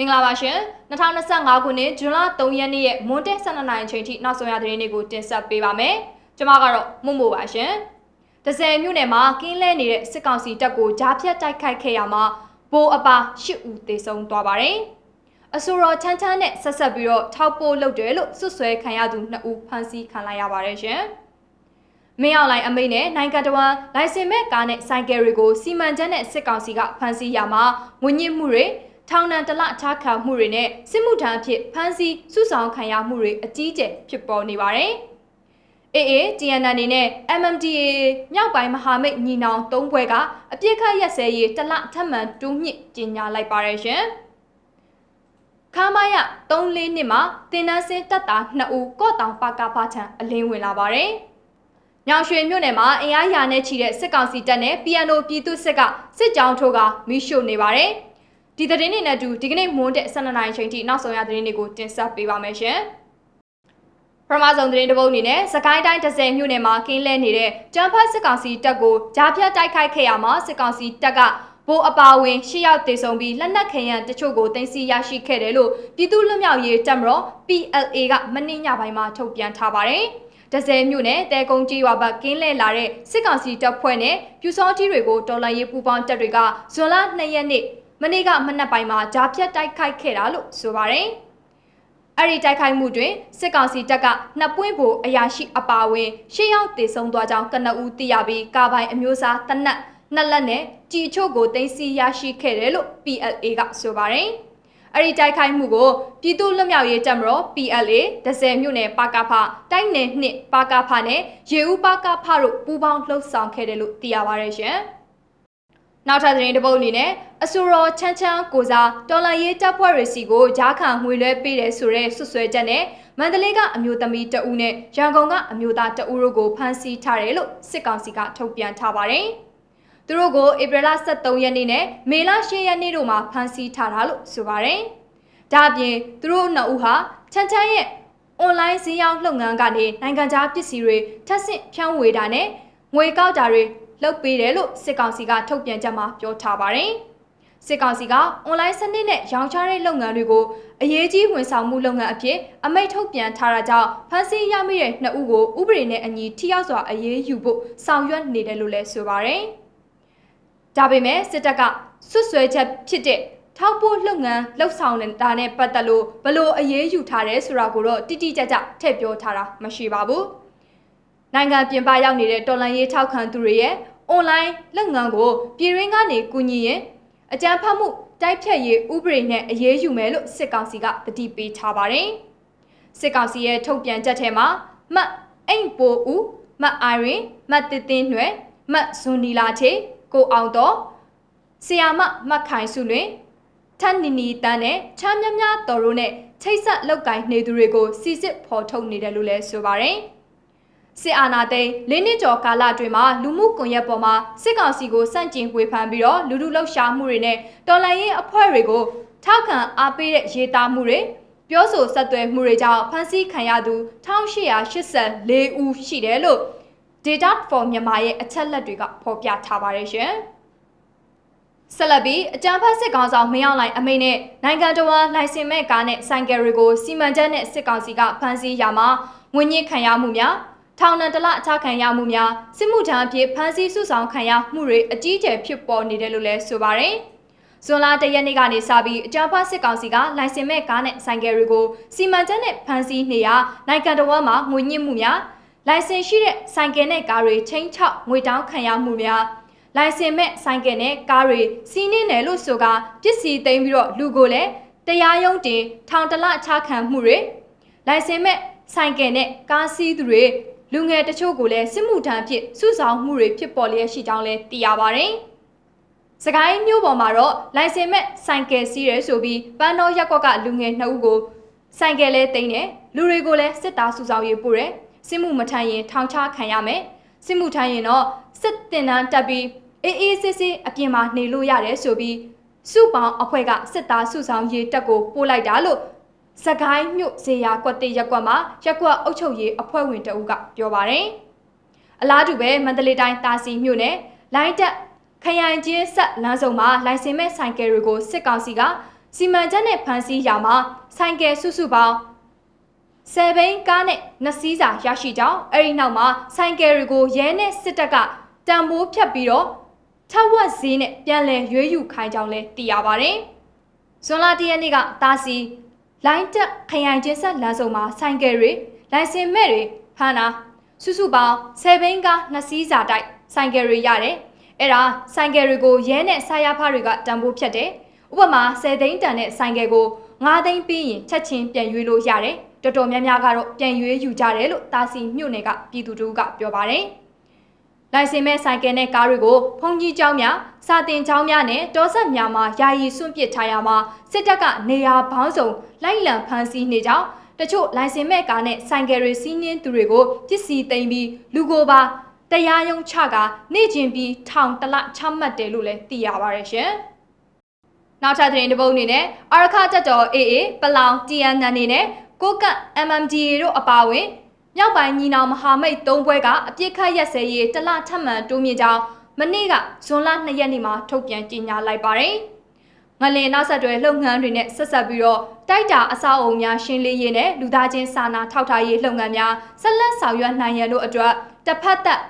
မင်္ဂလာပါရှင်2025ခုနှစ်ဇွန်လ3ရက်နေ့ရဲ့မွန်းတက်12နိုင်အချိန်ထိနောက်ဆုံးရသတင်းတွေကိုတင်ဆက်ပေးပါမယ်ကျွန်မကတော့မှုမို့ပါရှင်ဒဇယ်မြို့နယ်မှာကင်းလဲနေတဲ့စစ်ကောင်စီတပ်ကိုကြားဖြတ်တိုက်ခိုက်ခဲ့ရမှာဘိုးအပါ10ဦးသေဆုံးသွားပါတယ်အဆိုတော်ချမ်းချမ်းနဲ့ဆက်ဆက်ပြီးတော့ထောက်ပို့လုပ်တယ်လို့စွတ်စွဲခံရသူ2ဦးဖမ်းဆီးခံလိုက်ရပါတယ်ရှင်မင်းအောင်လိုင်အမိတ်နဲ့နိုင်ငံတော်ဝန်လိုင်စင်မဲ့ကားနဲ့ဆိုင်ကယ်တွေကိုစီမံချက်နဲ့စစ်ကောင်စီကဖမ်းဆီးရမှာငွေညစ်မှုတွေ ထောင်ဒဏ်တစ်လချခံမှုတွေနဲ့စစ်မှုထမ်းအဖြစ်ဖမ်းဆီးစုဆောင်ခံရမှုတွေအကြီးအကျယ်ဖြစ်ပေါ်နေပါတယ်။ AA TNN နဲ့ MMDA မြောက်ပိုင်းမဟာမိတ်ညီနောင်၃ဘွဲကအပြစ်ခတ်ရက်စဲရေးတစ်လထပ်မံတိုးမြင့်ကြေညာလိုက်ပါရရှင်။ခါမရ3-4နှစ်မှာတင်နန်းစင်းတပ်သား2ဦးကော့တောင်ပါကဖားချံအလင်းဝင်လာပါတယ်။ညောင်ရွှေမြို့နယ်မှာအင်အားရာနဲ့ချီတဲ့စစ်ကောင်စီတပ်နဲ့ PNO ပြည်သူစစ်ကစစ်ကြောင်းထိုးကမိရှို့နေပါတယ်။ ဒီသတင်းတွေနဲ့အတူဒီကနေ့မွန်းတဲ့12နိုင်ချိန်ထိနောက်ဆုံးရသတင်းတွေကိုတင်ဆက်ပေးပါမယ်ရှင်။ပထမဆုံးသတင်းတစ်ပုဒ်အနေနဲ့စကိုင်းတိုင်း10မြို့နယ်မှာကင်းလဲနေတဲ့ကျန်းဖတ်စစ်ကောင်စီတပ်ကိုကြားဖြတ်တိုက်ခိုက်ခဲ့ရမှာစစ်ကောင်စီတပ်ကဘိုးအပါဝင်ရှစ်ယောက်တေဆုံးပြီးလက်နက်ခဲယံတချို့ကိုတင်စီရရှိခဲ့တယ်လို့ပြည်သူ့လွတ်မြောက်ရေးတပ်မတော် PLA ကမနေ့ညပိုင်းမှာထုတ်ပြန်ထားပါတယ်။ဒဇယ်မြို့နယ်တဲကုန်းကြီးရွာဘက်ကင်းလဲလာတဲ့စစ်ကောင်စီတပ်ဖွဲ့နဲ့ပြူစောတီတွေကိုတော်လှန်ရေးပူးပေါင်းတပ်တွေကဇွန်လ2ရက်နေ့ မနေ့ကမနက်ပိုင်းမှာဂျားဖြတ်တိုက်ခိုက်ခဲ့တာလို့ဆိုပါတယ်။အဲ့ဒီတိုက်ခိုက်မှုတွင်စစ်ကောင်စီတပ်ကနှစ်ပွင့်ဘူအရာရှိအပါဝင်ရှစ်ယောက်တေဆုံးသွားကြောင်းကနအူးသိရပြီးကာပိုင်အမျိုးအစားတနက်နှစ်လက်နဲ့ជីချို့ကိုတင်စီရရှိခဲ့တယ်လို့ PLA ကဆိုပါတယ်။အဲ့ဒီတိုက်ခိုက်မှုကိုပြည်သူ့လွတ်မြောက်ရေးတပ်မတော် PLA ဒဇယ်မြို့နယ်ပါကဖတိုင်းနယ်နှစ်ပါကဖနဲ့ရေဦးပါကဖတို့ပူးပေါင်းလှုပ်ဆောင်ခဲ့တယ်လို့သိရပါတယ်ရှင်။ နောက်ထပ်သတင်းတစ်ပုဒ်အနေနဲ့အဆိုတော်ချမ်းချမ်းကိုစားတော်လန်ရေးတပ်ဖွဲ့တွေစီကိုဂျားခံငွေလွှဲပေးတယ်ဆိုတဲ့ဆွဆွဲချက်နဲ့မန္တလေးကအမျိုးသမီးတဦးနဲ့ရန်ကုန်ကအမျိုးသားတဦးတို့ကိုဖမ်းဆီးထားတယ်လို့စစ်ကောင်စီကထုတ်ပြန်ထားပါတယ်။သူတို့ကိုဧပြီလ23ရက်နေ့နဲ့မေလ10ရက်နေ့တို့မှာဖမ်းဆီးထားတာလို့ဆိုပါတယ်။ဒါ့အပြင်သူတို့နှစ်ဦးဟာချမ်းချမ်းရဲ့ online ဈေးရောင်းလုပ်ငန်းကနေနိုင်ငံခြားပစ္စည်းတွေထပ်ဆင့်ဖြန့်ဝေတာနဲ့ငွေကောက်တာတွေ လုပ်ပေးတယ်လို့စစ်ကောင်စီကထုတ်ပြန်ချက်မှာပြောထားပါတယ်။စစ်ကောင်စီကအွန်လိုင်းစနစ်နဲ့ရောင်းချတဲ့လုပ်ငန်းတွေကိုအရေးကြီးဝန်ဆောင်မှုလုပ်ငန်းအဖြစ်အမိန့်ထုတ်ပြန်ထားတာကြောင့်ဖမ်းဆီးရမိတဲ့နှစ်ဦးကိုဥပဒေနဲ့အညီထိရောက်စွာအရေးယူဖို့ဆောင်ရွက်နေတယ်လို့လည်းဆိုပါတယ်။ဒါပေမဲ့စစ်တပ်ကဆွဆွဲချက်ဖြစ်တဲ့ထောက်ပို့လုပ်ငန်းလှုပ်ဆောင်နေတာနဲ့ပတ်သက်လို့ဘလို့အရေးယူထားတယ်ဆိုတာကိုတော့တိတိကျကျထည့်ပြောထားတာမရှိပါဘူး။နိုင်ငံပြင်ပရောက်နေတဲ့တော်လန်ရေးထောက်ခံသူတွေရဲ့ အွန်လိုင်းလုပ်ငန်းကိုပြည်ရင်းကနေကူညီရင်အကြမ်းဖက်မှုတိုက်ဖြတ်ရေးဥပဒေနဲ့အရေးယူမယ်လို့စစ်ကောင်စီကတတိပေးထားပါတယ်။စစ်ကောင်စီရဲ့ထုတ်ပြန်ချက်ထဲမှာမတ်အိမ်ပိုဦးမတ်အိုင်ရင်မတ်တစ်တင်းနွယ်မတ်ဇွန်နီလာချေကိုအောင်တော်ဆီယာမမတ်ခိုင်စုလွင်ထန်နီနီတန်းနဲ့ချမ်းမြမြတော်တို့နဲ့ချိတ်ဆက်လောက်ကင်နေသူတွေကိုစီစစ်ဖော်ထုတ်နေတယ်လို့လည်းဆိုပါတယ်။ စစ်အာဏာသိမ်းလေးနှစ်ကျော်ကာလအတွင်းမှာလူမှုကွန်ရက်ပေါ်မှာစစ်ကောင်စီကိုစန့်ကျင်ဝေဖန်ပြီးတော့လူလူလှုပ်ရှားမှုတွေနဲ့တော်လှန်ရေးအဖွဲ့တွေကိုထောက်ခံအားပေးတဲ့ရေးသားမှုတွေပြောဆိုဆက်သွယ်မှုတွေကြောင့်ဖမ်းဆီးခံရသူ1884ဦးရှိတယ်လို့ Data for မြန်မာရဲ့အချက်လက်တွေကဖော်ပြထားပါတယ်ရှင်။ဆက်လက်ပြီးအကြံဖတ်စစ်ကောင်ဆောင်မင်းအောင်လှိုင်အမိန့်နဲ့နိုင်ငံတော်လိုင်စင်မဲ့ကားနဲ့ဆိုင်ကယ်တွေကိုစီမံချက်နဲ့စစ်ကောင်စီကဖမ်းဆီးရမှာငွေညစ်ခံရမှုများ ထောင်ဒဏ်တစ်လအခြားခံရမှုများစစ်မှုထမ်းအဖြစ်ဖမ်းဆီးစုဆောင်ခံရမှုတွေအကြီးအကျယ်ဖြစ်ပေါ်နေတယ်လို့လည်းဆိုပါတယ်။ဇွန်လတရက်နေ့ကနေစပြီးအကြံဖတ်စစ်ကောင်စီကလိုင်စင်မဲ့ကားနဲ့ဆိုင်ကယ်တွေကိုစီမံချက်နဲ့ဖမ်းဆီးနေရနိုင်ငံတော်မှာငွေညစ်မှုများလိုင်စင်ရှိတဲ့ဆိုင်ကယ်နဲ့ကားတွေချင်းချောက်ငွေတောင်းခံရမှုများလိုင်စင်မဲ့ဆိုင်ကယ်နဲ့ကားတွေစီးနှင်းတယ်လို့ဆိုကပစ္စည်းသိမ်းပြီးတော့လူကိုလည်းတရားရုံးတင်ထောင်တလချခံမှုတွေလိုင်စင်မဲ့ဆိုင်ကယ်နဲ့ကားစီးသူတွေ လူငယ်တချို့ကိုလည်းစစ်မှုထမ်းဖြစ်စုဆောင်မှုတွေဖြစ်ပေါ်လျက်ရှိကြောင်းလည်းသိရပါတယ်။စကိုင်းမြို့ပေါ်မှာတော့လိုင်စင်မဲ့ဆိုင်ကယ်စီးရဲဆိုပြီးပန်းတော်ရက်ကွက်ကလူငယ်နှစ်ဦးကိုဆိုင်ကယ်လဲတိမ့်တယ်လူတွေကိုလည်းစစ်သားစုဆောင်ရေးပို့တယ်စစ်မှုမထမ်းရင်ထောင်ချခံရမယ်စစ်မှုထမ်းရင်တော့စစ်တင်တန်းတက်ပြီးအေးအေးဆေးဆေးအပြင်မှာနေလို့ရတယ်ဆိုပြီးစုပေါင်းအဖွဲ့ကစစ်သားစုဆောင်ရေးတက်ကိုပို့လိုက်တာလို့ စကိုင်းမြို့ဇေယျကွက်တိရက်ကွက်မှာရက်ကွက်အုပ်ချုပ်ရေးအဖွဲ့ဝင်တအုပ်ကပြောပါတယ်။အလားတူပဲမန္တလေးတိုင်းတာစီမြို့နယ်လိုင်းတက်ခရိုင်ချင်းဆက်လမ်းစုံမှာလိုင်စင်မဲ့ဆိုင်ကယ်တွေကိုစစ်ကောင်စီကစီမံချက်နဲ့ဖန်ဆီးရာမှာဆိုင်ကယ်စုစုပေါင်းဆယ်ဘိန်းကားနဲ့နှစ်စီးစာရရှိကြောင်းအဲ့ဒီနောက်မှာဆိုင်ကယ်တွေကိုရဲနဲ့စစ်တပ်ကတံမိုးဖြတ်ပြီးတော့ထက်ဝက်ဈေးနဲ့ပြန်လည်ရွေးယူခိုင်းကြောင်းလည်းသိရပါတယ်။ဇွန်လ၁ရက်နေ့ကတာစီ လိုင်းတက်ခရိုင်ချင်းဆက်လမ်းစုံမှာဆိုင်ကယ်တွေလိုင်စင်မဲ့တွေဖမ်းတာစုစုပေါင်းဆယ်ဘိန်းကားနှစ်စီးစာတိုက်ဆိုင်ကယ်တွေရတယ်။အဲ့ဒါဆိုင်ကယ်တွေကိုရဲနဲ့ဆာယာဖတွေကတံပိုးဖြတ်တယ်။ဥပမာ10သိန်းတန်တဲ့ဆိုင်ကယ်ကို9သိန်းပြီးရင်ချက်ချင်းပြန်ရွေးလို့ရတယ်။တော်တော်များများကတော့ပြန်ရွေးယူကြတယ်လို့တာစီမြို့နယ်ကပြည်သူတို့ကပြောပါတယ်။ လိုင်စင်မဲ့ဆိုင်ကယ်နဲ့ကားတွေကိုဖုန်ကြီးကျောင်းများစာတင်ကျောင်းများနဲ့တောဆက်များမှာယာယီစွန့်ပစ်ထားရမှာစစ်တပ်ကနေရာပေါင်းစုံလိုက်လံဖမ်းဆီးနေကြောင်းတချို့လိုင်စင်မဲ့ကားနဲ့ဆိုင်ကယ်တွေစီးနှင်းသူတွေကိုပစ္စည်းသိမ်းပြီးလူကိုပါတရားရုံးချကနေ့ချင်းပြီးထောင်တလချမှတ်တယ်လို့လည်းသိရပါတယ်ရှင်။နောက်ထပ်သတင်းတစ်ပုဒ်အနေနဲ့အာရခတက်တော် AA ပလောင် TNN အနေနဲ့ကိုကတ် MMDA တို့အပါအဝင် မြောက်ပိုင်းညီနောင်မဟာမိတ်၃ဘွဲကအပြစ်ခတ်ရက်စဲရေးတလထပ်မံတိုးမြင့်ကြောင်းမနေ့ကဇွန်လ2ရက်နေ့မှာထုတ်ပြန်ကြေညာလိုက်ပါတယ်။ငလင်နောက်ဆက်တွဲလုပ်ငန်းတွေနဲ့ဆက်ဆက်ပြီးတော့တိုက်တာအဆောက်အအုံများရှင်းလင်းရေးနဲ့လူသားချင်းစာနာထောက်ထားရေးလုပ်ငန်းများဆက်လက်ဆောင်ရွက်နိုင်ရန်တို့အတွက်တစ်ဖက်သက်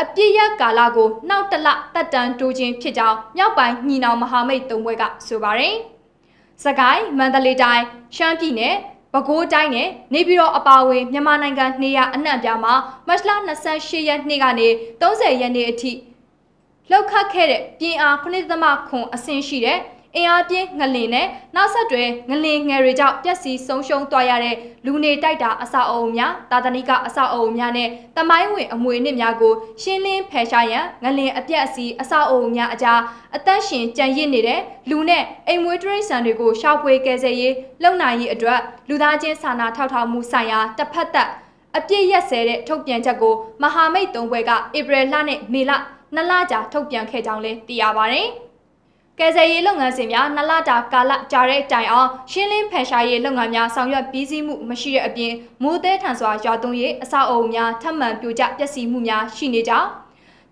အပြည့်ရကာလကိုနောက်တလတက်တန်းတိုးခြင်းဖြစ်ကြောင်းမြောက်ပိုင်းညီနောင်မဟာမိတ်သုံးဘွဲကဆိုပါတယ်။စကိုင်းမန္တလေးတိုင်းရှမ်းပြည်နယ် ပဲခူးတိုင်းနဲ့နေပြည်တော်အပါအဝင်မြန်မာနိုင်ငံနေရအနှံ့ပြားမှာမတ်လ28ရက်နေ့ကနေ30ရက်နေ့အထိလှုပ်ခတ်ခဲ့တဲ့ပြင်အား9.9ခွန်အဆင့်ရှိတဲ့ အင်အားပြင်းငလင်နဲ့နောက်ဆက်တွဲငလင်ငယ်တွေကြောင့်ပျက်စီးဆုံးရှုံးသွားရတဲ့လူနေတိုက်တာအဆောက်အအုံများတာသနိကအဆောက်အအုံများနဲ့တမိုင်းဝင်အမွေအနှစ်များကိုရှင်းလင်းဖယ်ရှားရန်ငလင်အပြက်အစီအဆောက်အအုံများအကြားအသက်ရှင်ကြံရစ်နေတဲ့လူနဲ့အိမ်မွေးတရိတ်ဆန်တွေကိုရှောက်ပွေကယ်ဆယ်ရေးလုပ်နိုင်ရေးအတွက်လူသားချင်းစာနာထောက်ထားမှုဆိုင်ရာတစ်ဖက်သက်အပြည့်ရက်စဲတဲ့ထုတ်ပြန်ချက်ကိုမဟာမိတ်သုံးဘွဲကဧပြီလနဲ့မေလနှစ်လကြာထုတ်ပြန်ခဲ့ကြောင်းလည်းသိရပါတယ်။ ကယ်ဆယ်ရေးလုပ်ငန်းစဉ်များနှစ်လတာကာလကြာတဲ့တိုင်အောင်ရှင်းလင်းဖယ်ရှားရေးလုပ်ငန်းများဆောင်ရွက်ပြီးစီးမှုမရှိတဲ့အပြင်မိုးသည်ထန်စွာရွာသွန်းရေးအဆောက်အအုံများထပ်မံပြိုကျပျက်စီးမှုများရှိနေကြောင်း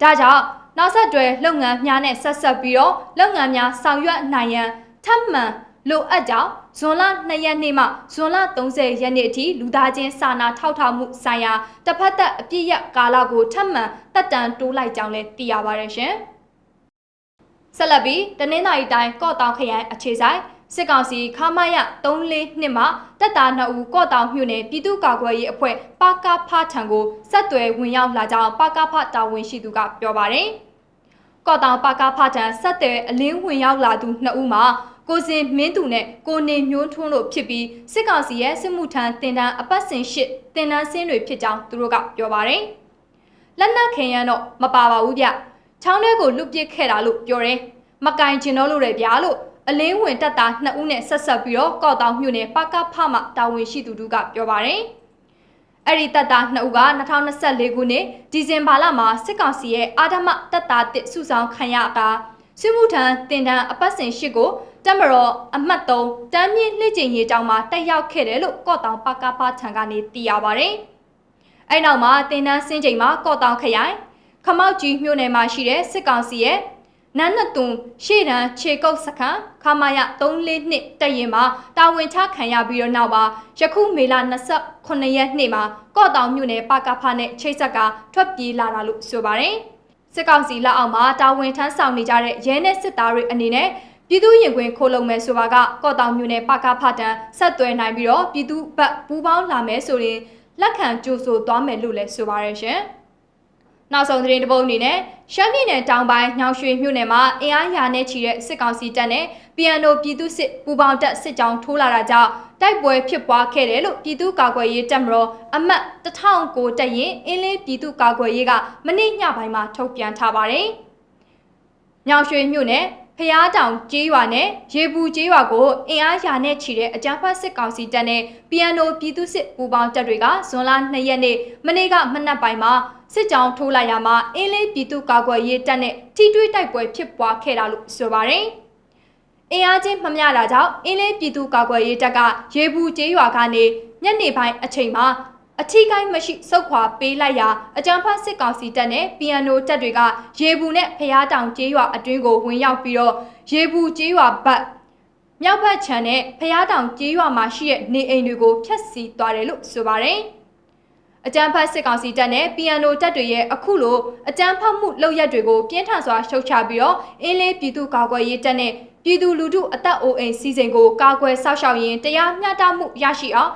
ဒါကြောင့်နောက်ဆက်တွဲလုပ်ငန်းများနဲ့ဆက်ဆက်ပြီးတော့လုပ်ငန်းများဆောင်ရွက်နိုင်ရန်ထပ်မံလိုအပ်ကြောင်းဇွန်လ2ရက်နေ့မှဇွန်လ30ရက်နေ့အထိလူသားချင်းစာနာထောက်ထားမှုဆိုင်ရာတစ်ဖက်သက်အပြည့်ရကာလကိုထပ်မံတက်တန်တိုးလိုက်ကြောင်းလည်းသိရပါတယ်ရှင်။ ဆက်လက်ပြီးတနင်္သာရီတိုင်းကော့တောင်ခရိုင်အခြေဆိုင်စစ်ကောင်စီခမာယ34နှစ်မှာတပ်သား2ဦးကော့တောင်မြို့နယ်ပြည်သူ့ကာကွယ်ရေးအဖွဲ့ပါကဖထံကိုဆက်သွယ်ဝင်ရောက်လာကြောင်းပါကဖတာဝန်ရှိသူကပြောပါတယ်။ကော့တောင်ပါကဖထံဆက်သွယ်အလင်းဝင်ရောက်လာသူ2ဦးမှာကိုစင်မင်းသူနဲ့ကိုနေမျိုးထွန်းတို့ဖြစ်ပြီးစစ်ကောင်စီရဲ့စစ်မှုထမ်းတင်တန်းအပတ်စဉ်ရှစ်တင်တန်းစင်းတွေဖြစ်ကြောင်းသူတို့ကပြောပါတယ်။လက်နက်ခင်ရန်တော့မပါပါဘူးဗျ။ ချောင်းထဲကိုလွတ်ပစ်ခဲ့တာလို့ပြောတယ်။မကင်ကျင်တော့လို့ရဗျာလို့အလင်းဝင်တက်တာနှစ်ဦးနဲ့ဆက်ဆက်ပြီးတော့ကော့တောင်မြို့နယ်ပကဖမှတာဝန်ရှိသူတို့ကပြောပါတယ်။အဲ့ဒီတက်တာနှစ်ဦးက2024ခုနှစ်ဒီဇင်ဘာလမှာစစ်ကောင်စီရဲ့အာဓမတက်တာတစ်စုဆောင်ခံရတာစစ်မှုထမ်းတင်တန်းအပတ်စဉ်ရှစ်ကိုတမတော်အမှတ်3တမ်းမြင့်လှည့်ကျင်ရေးတောင်မှာတက်ရောက်ခဲ့တယ်လို့ကော့တောင်ပကဖထံကနေသိရပါတယ်။အဲ့နောက်မှာတင်တန်းစင်းချိန်မှာကော့တောင်ခရိုင် ခမောက်ကြီးမြို့နယ်မှာရှိတဲ့စစ်ကောင်စီရဲ့နန်းနသွန်ရှေ့တန်းခြေကုပ်စခန်းခမာယ342တပ်ရင်မှာတာဝန်ချခံရပြီးတော့နောက်ပါယခုမေလ29ရက်နေ့မှာကော့တောင်မြို့နယ်ပကဖနဲ့ချိတ်ဆက်ကထွက်ပြေးလာတာလို့ဆိုပါတယ်စစ်ကောင်စီလက်အောက်မှာတာဝန်ထမ်းဆောင်နေကြတဲ့ရဲနဲ့စစ်သားတွေအနေနဲ့ပြည်သူရင်ခွင်ခိုးလုံမဲ့ဆိုပါကကော့တောင်မြို့နယ်ပကဖတန်းဆက်သွယ်နိုင်ပြီးတော့ပြည်သူဘက်ပူးပေါင်းလာမယ်ဆိုရင်လက်ခံကြိုးဆိုသွားမယ်လို့လည်းဆိုပါရရှင်။ နောက်ဆုံးသတင်းတစ်ပုဒ်အနေနဲ့ရှမ်းပြည်နယ်တောင်ပိုင်းညောင်ရွှေမြို့နယ်မှာအင်အားရာနဲ့ချီတဲ့စစ်ကောင်စီတပ်နဲ့ PNO ပြည်သူစစ်ပူပေါင်းတပ်စစ်ကြောင်းထိုးလာတာကြောင့်တိုက်ပွဲဖြစ်ပွားခဲ့တယ်လို့ပြည်သူ့ကာကွယ်ရေးတပ်မတော်အမတ်1000ကိုတက်ရင်အင်းလေးပြည်သူ့ကာကွယ်ရေးကမနေ့ညပိုင်းမှာထုတ်ပြန်ထားပါတယ်။ညောင်ရွှေမြို့နယ်ဖျားတောင်ကျေးရွာနဲ့ရေပူကျေးရွာကိုအင်အားရာနဲ့ချီတဲ့အကြမ်းဖက်စစ်ကောင်စီတပ်နဲ့ PNO ပြည်သူစစ်ပူပေါင်းတပ်တွေကဇွန်လ2ရက်နေ့မနေ့ကမနက်ပိုင်းမှာ စစ်ကြောင်းထိုးလိုက်ရမှာအင်းလေးပြည်သူ့ကာကွယ်ရေးတပ်နဲ့ထိတွေ့တိုက်ပွဲဖြစ်ပွားခဲ့တာလို့ဆိုပါတယ်။အင်အားချင်းမမျှတာကြောင့်အင်းလေးပြည်သူ့ကာကွယ်ရေးတပ်ကရေဘူးကျေးရွာကနေညနေပိုင်းအချိန်မှာအထီးကိုင်းမရှိစုတ်ခွာပေးလိုက်ရာအကြံဖတ်စစ်ကောင်စီတပ်နဲ့ PNO တပ်တွေကရေဘူးနဲ့ဖျားတောင်ကျေးရွာအတွင်းကိုဝင်ရောက်ပြီးတော့ရေဘူးကျေးရွာဘက်မြောက်ဘက်ခြမ်းနဲ့ဖျားတောင်ကျေးရွာမှာရှိတဲ့နေအိမ်တွေကိုဖျက်ဆီးသွားတယ်လို့ဆိုပါတယ်။ အကြမ်းဖက်စစ်ကောင်စီတပ်နဲ့ PNO တပ်တွေရဲ့အခုလိုအကြမ်းဖက်မှုလုပ်ရက်တွေကိုပြင်းထန်စွာရှုတ်ချပြီးတော့အင်းလေးပြည်သူ့ကာကွယ်ရေးတပ်နဲ့ပြည်သူလူထုအသက်အိုးအိမ်စီစဉ်ကိုကာကွယ်စောင့်ရှောက်ရင်းတရားမျှတမှုရရှိအောင်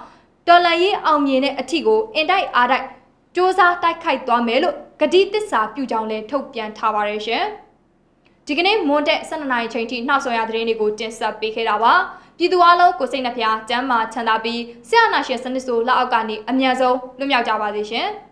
တော်လှန်ရေးအောင်မြင်တဲ့အထီကိုအင်တိုက်အားတိုက်စ조사တိုက်ခိုက်သွားမယ်လို့ဂတိတစ္ဆာပြုကြောင်းလည်းထုတ်ပြန်ထားပါတယ်ရှင်။ဒီကနေ့မွန်တက်12နာရီချိန်ထိနှောက်ဆွရသတင်းတွေကိုတင်ဆက်ပေးခဲ့တာပါ။ ပြည်သူအလုံးကိုစိတ်နှပြကျမ်းမာချမ်းသာပြီးဆရာနာရှင်စနစ်ဆိုလက်အောက်ကနေအမြန်ဆုံးလွတ်မြောက်ကြပါစေရှင်။